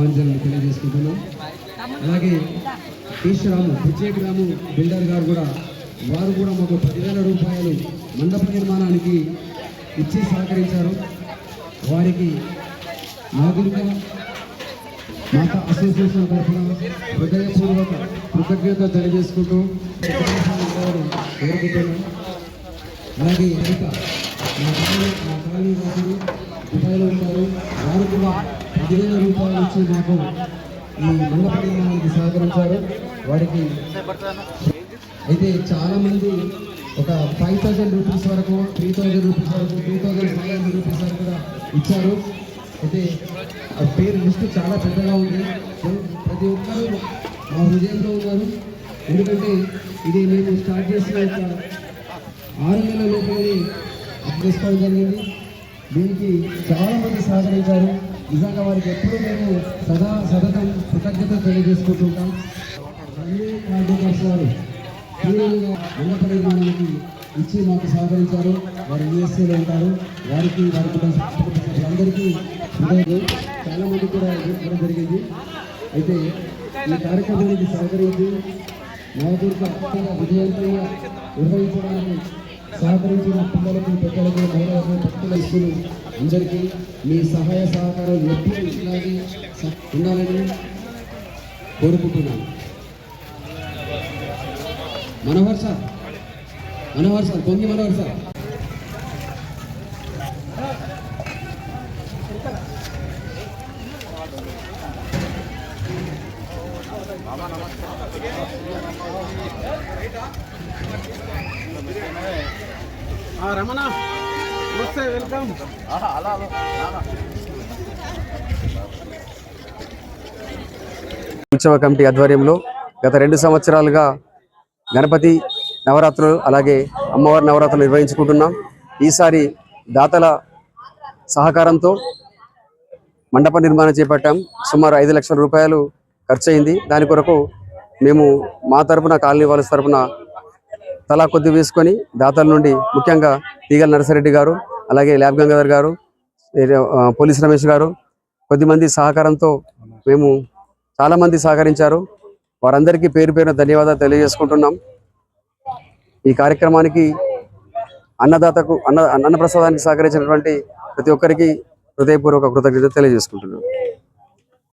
ఆంజలను తెలియజేసుకుంటున్నాం. అలాగే ఈశ్వరాము రాము బిల్డర్ గారు కూడా వారు కూడా మాకు పదివేల రూపాయలు మండప నిర్మాణానికి ఇచ్చి సహకరించారు. వారికి నాగులుగా మాత అసోసియేషన్ తరఫున హృదయపూర్వక కృతజ్ఞత తెలియజేసుకుంటూ అలాగే ఇక మా కాలనీ మా కాలనీ వాసులు దుబాయ్లో ఉంటారు. వారు కూడా పదివేల రూపాయలు ఇచ్చి మాకు ఈ మండప నిర్మాణానికి సహకరించారు. వారికి అయితే చాలామంది ఒక ఫైవ్ థౌజండ్ రూపీస్ వరకు త్రీ థౌజండ్ రూపీస్ వరకు two thousand five hundred rupees వరకు కూడా ఇచ్చారు. అయితే ఆ పేరు లిస్టు చాలా పెద్దగా ఉంది. ప్రతి ఒక్కరూ మా హృదయంలో ఉన్నారు. ఎందుకంటే ఇది మేము స్టార్ట్ చేసిన ఒక ఆరు నెలల లోపలనే చేసుకోవడం జరిగింది. దీనికి చాలామంది సహకరించారు. నిజంగా వారికి ఎప్పుడూ మేము సదా సతతం కృతజ్ఞత తెలియజేసుకుంటుంటాం. అన్ని కార్మికర్స్ వారు క్లియర్గా ఉన్నత ఇచ్చి మాకు సహకరించారు. వారు యూఎస్ఏలో ఉంటారు. వారికి వారి అందరికీ సభ్యులందరికీ హృదయం చాలా మంది కూడా ఇవ్వడం జరిగింది. అయితే ఈ కార్యక్రమానికి సహకరించి నవదుర్గ విజయవంతంగా నిర్వహించడానికి సహకరించిన పిల్లలకు పెద్దలకు మహిళలకు భక్తుల ఇస్తులు అందరికీ మీ సహాయ సహకారం ఎప్పుడు ఇలాగే ఉండాలని కోరుకుంటున్నాను. మనోహర్ సార్ మనోహర్ సార్ పొంగి మనోహర్ సార్. రమణ నమస్తే వెల్కమ్. ఉత్సవ కమిటీ ఆధ్వర్యంలో గత రెండు సంవత్సరాలుగా గణపతి నవరాత్రులు అలాగే అమ్మవారి నవరాత్రులు నిర్వహించుకుంటున్నాం. ఈసారి దాతల సహకారంతో మండప నిర్మాణం చేపట్టాం. సుమారు ఐదు లక్షల రూపాయలు ఖర్చు అయింది దాని కొరకు మేము మా తరపున కాలనీ వాళ్ళ తరపున తలా కొద్ది వేసుకొని దాతల నుండి ముఖ్యంగా తీగల నరసరెడ్డి గారు అలాగే ల్యాబ్ గంగాధర్ గారు పోలీస్ రమేష్ గారు కొద్దిమంది సహకారంతో మేము చాలా మంది సహకరించారు. వారందరికీ పేరు పేరున ధన్యవాదాలు తెలియజేసుకుంటున్నాం. ఈ కార్యక్రమానికి అన్నదాతకు అన్న అన్నప్రసాదానికి సహకరించినటువంటి ప్రతి ఒక్కరికి హృదయపూర్వక కృతజ్ఞత తెలియజేసుకుంటున్నాను.